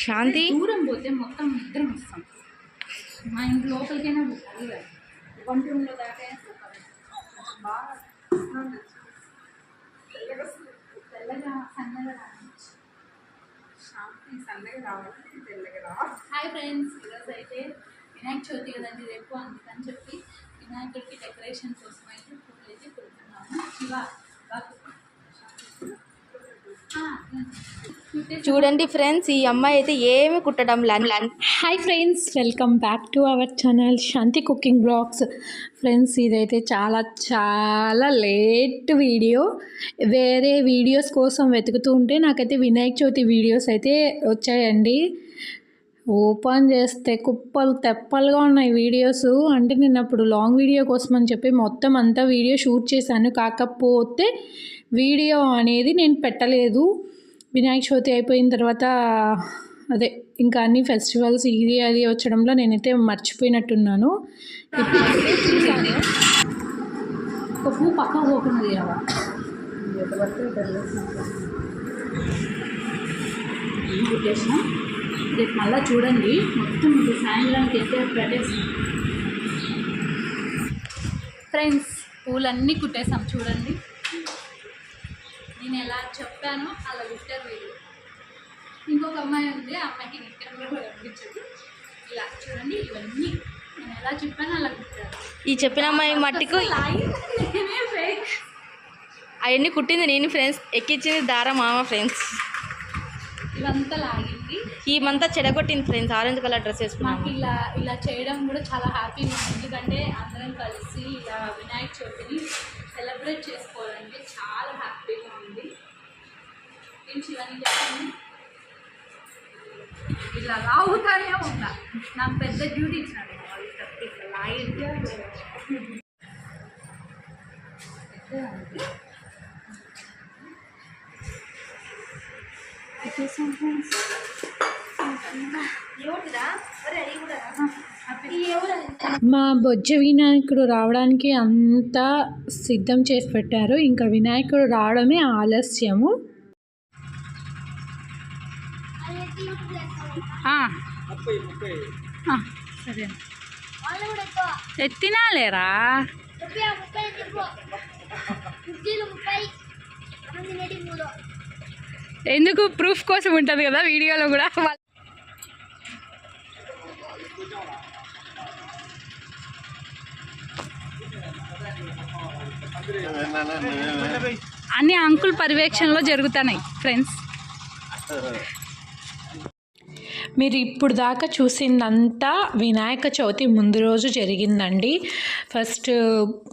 శాంతి? దూరం పోతే మొత్తం ఇద్దరం వస్తాం. మా ఇంటి లోపలికైనా వంట రూమ్లో దాకా తెల్లగా సన్నగా రావచ్చు. హాయ్ ఫ్రెండ్స్ ఈరోజు అయితే వినాయక చవితి కదండి రేపు అందుకని చెప్పి వినాయకుడికి డెకరేషన్ కోసం అయితే పూలు అయితే పెడుతున్నాము. శివ చూడండి ఫ్రెండ్స్ ఈ అమ్మాయి అయితే ఏమి కుట్టడం lunch hi friends welcome back to our channel Shanti cooking blogs friends ఇదైతే చాలా చాలా లేట్ వీడియో వేరే వీడియోస్ కోసం వెతుకుతూ ఉంటే నాకైతే వినాయక చవితి వీడియోస్ అయితే వచ్చాయండి. ఓపెన్ చేస్తే కుప్పలు తెప్పలుగా ఉన్నాయి వీడియోస్. అంటే నేను అప్పుడు లాంగ్ వీడియో కోసం అని చెప్పి మొత్తం అంతా వీడియో షూట్ చేశాను. కాకపోతే వీడియో అనేది నేను పెట్టలేదు. వినాయక చవితి అయిపోయిన తర్వాత అదే ఇంకా అన్ని ఫెస్టివల్స్ ఇది అది వచ్చడంలో నేనైతే మర్చిపోయినట్టున్నాను. పువ్వు పోకుండా రేపు మళ్ళీ చూడండి. మొత్తం ఇది సాయంత్రానికి అయితే పెట్టేసాం ఫ్రెండ్స్ పూలన్నీ కుట్టేసాం చూడండి. నేను ఎలా చెప్పానో అలా కుట్టారు వీళ్ళు. ఇంకొక అమ్మాయి ఉంది ఆ అమ్మాయికి కూడా కనిపించదు ఇలా చూడండి ఇవన్నీ. నేను ఎలా చెప్పానో అలా కుట్టారు. ఈ చెప్పిన అమ్మాయి మట్టికు. అవన్నీ కుట్టింది నేను ఫ్రెండ్స్. ఎక్కించింది దార మామ ఫ్రెండ్స్. ఇదంతా లాగింది ఈమంతా చెడగొట్టింది ఫ్రెండ్స్ ఆరెంజ్ కలర్ డ్రెస్ మాకు వేసుకున్నాము ఇలా ఇలా చేయడం కూడా చాలా హ్యాపీగా ఉంది. ఎందుకంటే అందరం కలిసి ఇలా వినాయక చవితిని సెలబ్రేట్ చేసుకోవాలంటే చాలా హ్యాపీగా ఉంది. ఏం శివాని చెప్పండి? ఇలా లాగుతానే ఉన్నా. నాకు పెద్ద డ్యూటీ ఇచ్చినాడు ఇట్లా ఇట్లా లాగితే మా బొజ్జ వినాయకుడు రావడానికి అంతా సిద్ధం చేసి పెట్టారు. ఇంకా వినాయకుడు రావడమే ఆలస్యము. సరే. ఎత్తినా లేరా ఎందుకు? ప్రూఫ్ కోసం ఉంటుంది కదా వీడియోలో కూడా. అన్ని అంకుల్ పర్యవేక్షణలో జరుగుతున్నాయి ఫ్రెండ్స్ మీరు ఇప్పుడు దాకా చూసిందంతా వినాయక చవితి ముందు రోజు జరిగిందండి. ఫస్ట్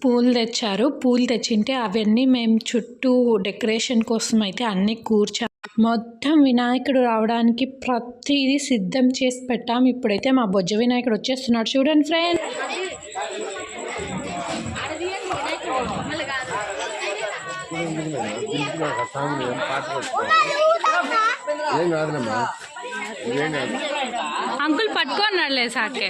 పూలు తెచ్చారు. పూలు తెచ్చింటే అవన్నీ మేము చుట్టూ డెకరేషన్ కోసం అయితే అన్నీ కూర్చా మొత్తం వినాయకుడు రావడానికి ప్రతిదీ సిద్ధం చేసి పెట్టాం. ఇప్పుడైతే మా బొజ్జ వినాయకుడు వచ్చేస్తున్నాడు. చూడండి ఫ్రెండ్ ఏం కాదులమ్మా ఏం కాదు అంకుల్ పట్టుకున్నాడులే సాకే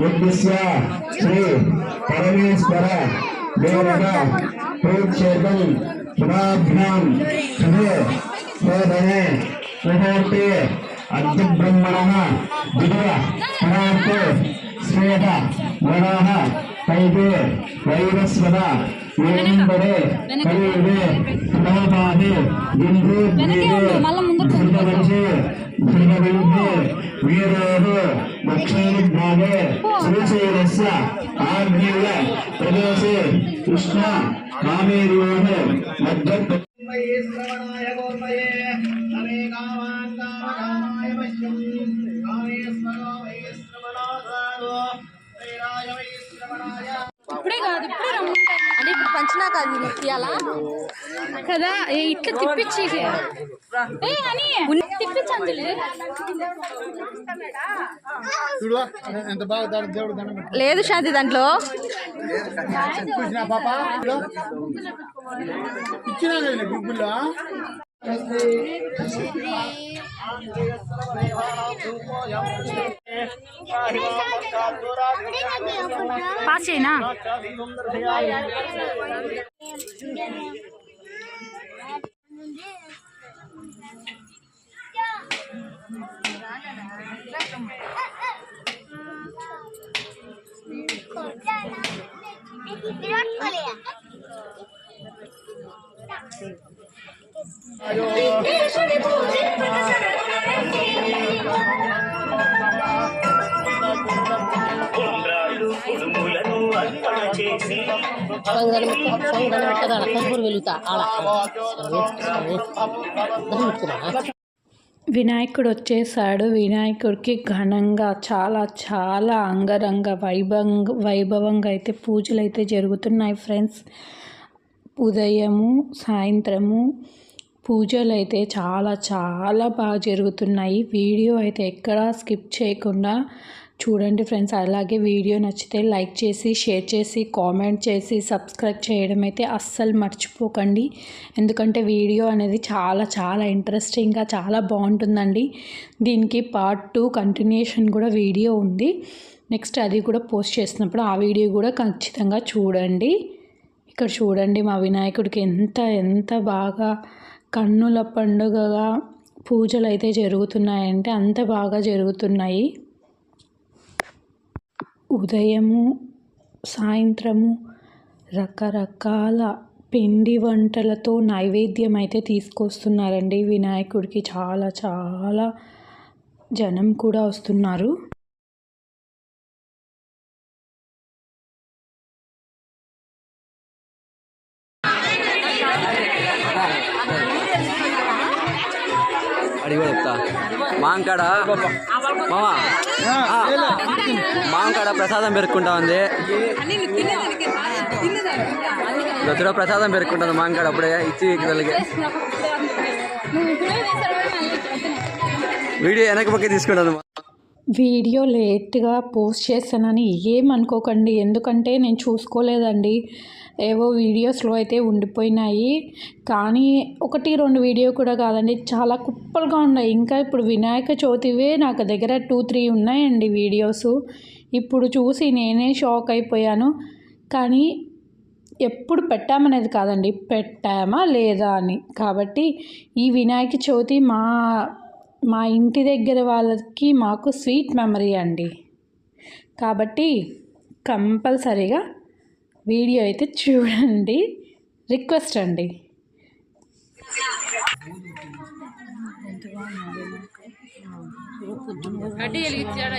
ಯಜ್ಞಸ್ಯ ಶ್ರೀ ಪರಮೇಶ್ವರ ದೇವರ ಪ್ರೇಕ್ಷೇತಂ ಶುಭಾಭ್ಯಾಂ ಶುಭ ಶೋಧನೆ ಮುಹೂರ್ತೆ ಅಗ್ನಿಬ್ರಹ್ಮಣಃ ದಿವ್ಯ ಶುಭಾರ್ತೆ ಶ್ರೇಯ ಗಣಾಹ ಕೈಗೆ ವೈರಸ್ವದ ಏನೆಂದರೆ ಕಲಿಯುವೆ ಶುಭಾಭಾವೆ ಇಂದು ಧೃತವರ್ಷೆ ధృతవింధే వీరోహ దక్షిణభాగే శ్రీశైలస్య ఆగ్నేయ ప్రదేశే కృష్ణ కామేర్యోః మధ్య అంటే ఇప్పుడు పంచినాక అది నొక్కియాలా కదా ఏ ఇట్లా తిప్పించి ఏ అని లేదు శాంతి దాంట్లో. చూసినా పాప చూడు. ఇచ్చినా కదా నీకు గుగ్గుల్లో పాస్ చేయనా వినాయకుడు వచ్చేసాడు వినాయకుడికి ఘనంగా చాలా చాలా అంగరంగ వైభవంగా వైభవంగా అయితే పూజలు అయితే జరుగుతున్నాయి ఫ్రెండ్స్. ఉదయము సాయంత్రము పూజలు అయితే చాలా చాలా బాగా జరుగుతున్నాయి. వీడియో అయితే ఎక్కడా స్కిప్ చేయకుండా చూడండి ఫ్రెండ్స్ అలాగే వీడియో నచ్చితే లైక్ చేసి షేర్ చేసి కామెంట్ చేసి సబ్స్క్రైబ్ చేయడం అయితే అస్సలు మర్చిపోకండి. ఎందుకంటే వీడియో అనేది చాలా చాలా ఇంట్రెస్టింగ్గా చాలా బాగుంటుందండి. దీనికి పార్ట్ టూ కంటిన్యూషన్ కూడా వీడియో ఉంది. నెక్స్ట్ అది కూడా పోస్ట్ చేసినప్పుడు ఆ వీడియో కూడా ఖచ్చితంగా చూడండి. ఇక్కడ చూడండి మా వినాయకుడికి ఎంత ఎంత బాగా కన్నుల పండుగగా పూజలు అయితే జరుగుతున్నాయంటే అంత బాగా జరుగుతున్నాయి. ఉదయము సాయంత్రము రకరకాల పిండి వంటలతో నైవేద్యం అయితే తీసుకొస్తున్నారండి. వినాయకుడికి చాలా చాలా జనం కూడా వస్తున్నారు. మాంకాడ. మామా? మాంకాడ ప్రసాదం పెరుక్కుంటా ఉంది. దొచ్చులో ప్రసాదం పెరుక్కుంటుంది మాంకాడ అప్పుడే ఇచ్చి వీడియో వెనక పక్క తీసుకుంటుంది వీడియో లేట్గా పోస్ట్ చేస్తానని ఏమనుకోకండి ఎందుకంటే నేను చూసుకోలేదండి. ఏవో వీడియోస్లో అయితే ఉండిపోయినాయి. కానీ ఒకటి రెండు వీడియో కూడా కాదండి. చాలా కుప్పలుగా ఉన్నాయి. ఇంకా ఇప్పుడు వినాయక చవితివే నాకు దగ్గర టూ త్రీ ఉన్నాయండి వీడియోస్. ఇప్పుడు చూసి నేనే షాక్ అయిపోయాను. కానీ ఎప్పుడు పెట్టామనేది కాదండి. పెట్టామా లేదా అని. కాబట్టి ఈ వినాయక చవితి మా మా ఇంటి దగ్గర వాళ్ళకి మాకు స్వీట్ మెమరీ అండి. కాబట్టి కంపల్సరీగా వీడియో అయితే చూడండి. రిక్వెస్ట్ అండి. అడ్డి వెలిగించాడా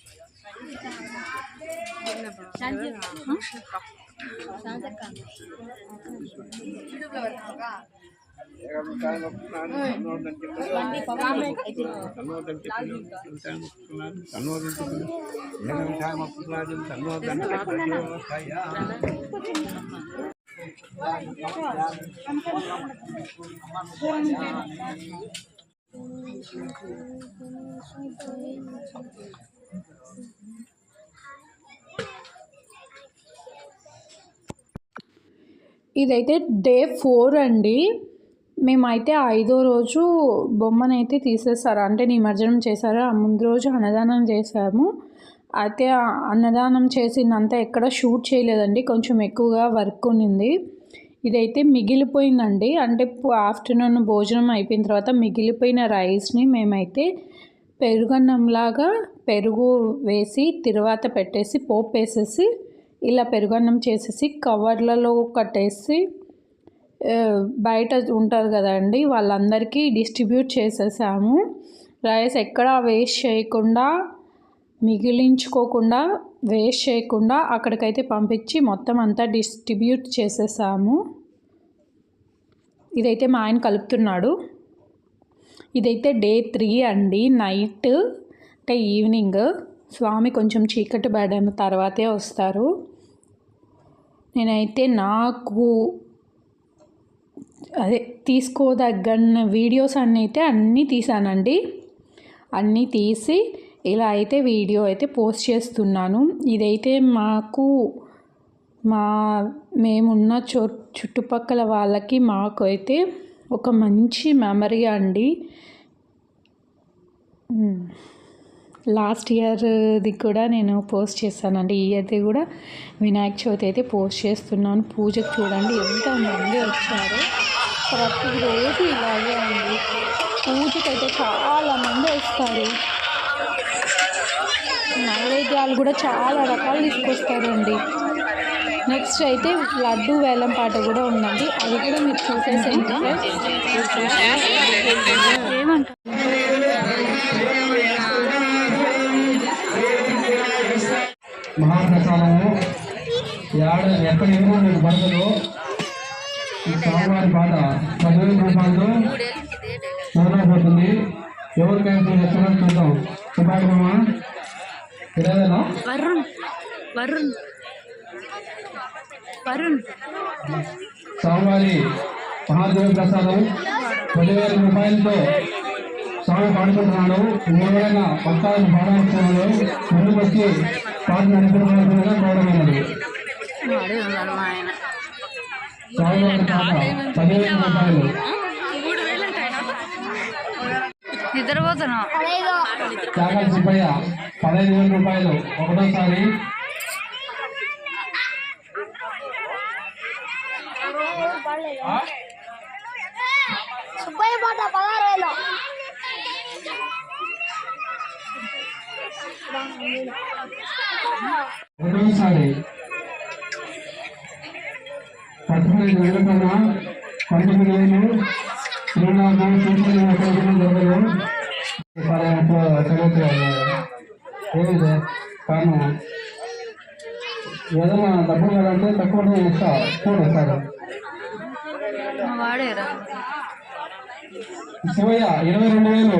山鸡啊，很适合。山鸡干的。Thank you. ఇదైతే డే ఫోర్ అండి. మేమైతే ఐదో రోజు బొమ్మనైతే తీసేస్తారు అంటే నిమజ్జనం చేశారు? ఆ ముందు రోజు అన్నదానం చేశాము. అయితే అన్నదానం చేసిందంతా ఎక్కడ షూట్ చేయలేదండి. కొంచెం ఎక్కువగా వర్క్ ఉన్నింది. ఇదైతే మిగిలిపోయిందండి. అంటే ఆఫ్టర్నూన్ భోజనం అయిపోయిన తర్వాత మిగిలిపోయిన రైస్ని మేమైతే పెరుగన్నంలాగా పెరుగు వేసి తర్వాత పెట్టేసి పోపు వేసేసి ఇలా పెరుగన్నం చేసేసి కవర్లలో కట్టేసి బయట ఉంటారు కదండి వాళ్ళందరికీ డిస్ట్రిబ్యూట్ చేసేసాము. రైస్ ఎక్కడా వేస్ట్ చేయకుండా మిగిలించుకోకుండా వేస్ట్ చేయకుండా అక్కడికైతే పంపించి మొత్తం అంతా డిస్ట్రిబ్యూట్ చేసేసాము. ఇదైతే మా ఆయన కలుపుతున్నాడు. ఇదైతే డే త్రీ అండి నైట్ అంటే ఈవినింగ్. స్వామి కొంచెం చీకటి పడిన తర్వాతే వస్తారు. నేనైతే నాకు అదే తీసుకోదగ్గన వీడియోస్ అన్నీ అయితే అన్నీ తీసానండి. అన్నీ తీసి ఇలా అయితే వీడియో అయితే పోస్ట్ చేస్తున్నాను. ఇదైతే మాకు మా మేమున్న చో చుట్టుపక్కల వాళ్ళకి మాకు అయితే ఒక మంచి మెమరీ అండి. లాస్ట్ ఇయర్ది కూడా నేను పోస్ట్ చేశానండి ఈ ఇయర్ది కూడా వినాయక చవితి అయితే పోస్ట్ చేస్తున్నాను. పూజకు చూడండి ఎంతమంది వచ్చారు. ప్రతిరోజు ఇలాగే అండి. పూజకైతే చాలా మంది వస్తారు. నైవేద్యాలు కూడా చాలా రకాలు తీసుకొస్తారండి. నెక్స్ట్ అయితే లడ్డు వేలం పాట కూడా ఉందండి. అది కూడా మీరు చూసేసేయండి ఏమంటారు? మహాప్రసాదము. యాడ ఎక్కడ ఏమో మీకు బట్టలు ఈ స్వామివారి పాట పదివేల రూపాయలతో పూర్ణపోతుంది ఎవరికైనా ఎక్కడ చూద్దాం. శుభాకారమా ఇరవేనా వరుణ్ వరుణ్ వరుణ్. స్వామివారి మహాదేవ ప్రసాదం పదివేల రూపాయలతో కోరమైనది రూపాయలు నిద్రపోతున్నావు త్యాగాల సుబ్బయ్య పదహైదు వేల రూపాయలు ఒకటోసారి రెండోసారి పద్దెనిమిది వేల కన్నా పంతొమ్మిది వేలు శ్రీనాథు సూచన జరగదు ఏమిది కారణం ఏదైనా డబ్బులు కావాలంటే తక్కువ ఇస్తా. చూడు సార్. శివయ్య ఇరవై రెండు వేలు.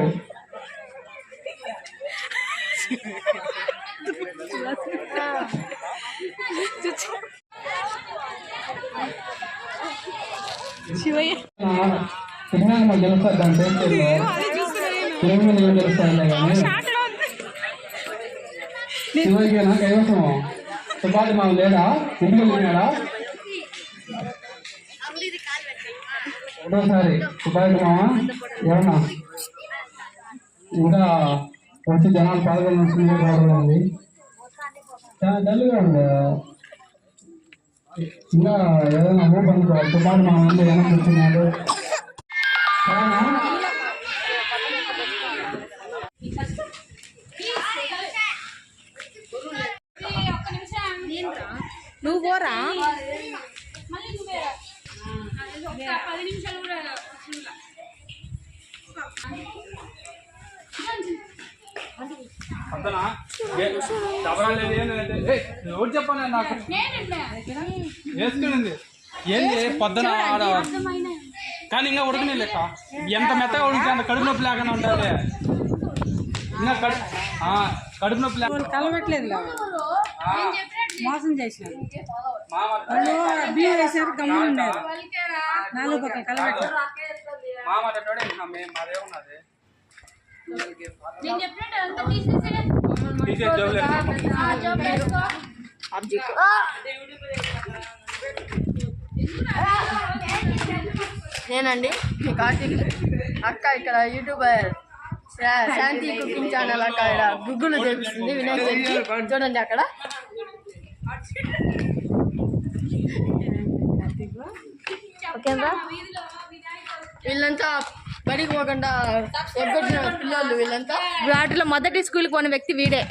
కానీ శివయ్యనా కైవసం సుపాటి మాకు లేదా ఇంటికి వెళ్ళినాడా ఒకటోసారి సుపాటి మామ ఏమన్నా ఇంకా వచ్చి జనాలు పాల్గొనాల్సింది రావడం చాలా డల్గా ఉంది. ఇంకా ఏదైనా ఊపు అనుకో సుపాటి మామ ఉంది ఏమైనా కూర్చున్నాడు నువ్వు పోరా పది నిమిషాలు కూడా. అతనా ఎవరు చెప్పాను నాకు. వేసుకునింది. ఏంది? పొద్దున ఆడ కానీ ఇంకా ఉడకనే లెక్క ఎంత మెత్తగా ఉడికితే అంత కడుపు నొప్పి లేకుండా ఉంటుంది. ఇంకా కడుపు నొప్పి కలవట్లేదు మోసం చేసినారు. వాళ్ళు బియ్యం వేసారు గమ్మున ఉండేది నాలుగు పక్కల కలవట్లేదు. నేనండి. మీ కార్తీక్. అక్క ఇక్కడ యూట్యూబర్. శా- శాంతి కుకింగ్ ఛానల్ అక్క ఇక్కడ గుగ్గులు చేపిస్తుంది వినాయక చవితి చూడండి అక్కడ. ఓకేనా? వీళ్ళంతా బడికి పోకుండా ఎగ్గొట్టిన పిల్లలు వీళ్ళంతా. వాటిలో మొదటి స్కూల్కి పోయిన వ్యక్తి వీడే.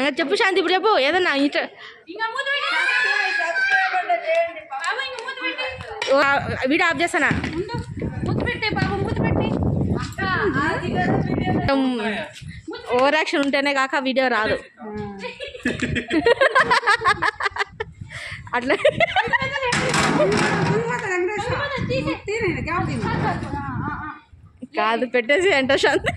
ఏం చెప్పు శాంతి ఇప్పుడు చెప్పు. ఏదన్నా ఇట వీడియో ఆఫ్ చేస్తానా ఉండు. మూత పెట్టే బాబు మూత పెట్టి అక్క ఓవర్ యాక్షన్ ఉంటేనే కాక వీడియో రాదు. అట్లా. కాదు పెట్టేసి అంట శాంతి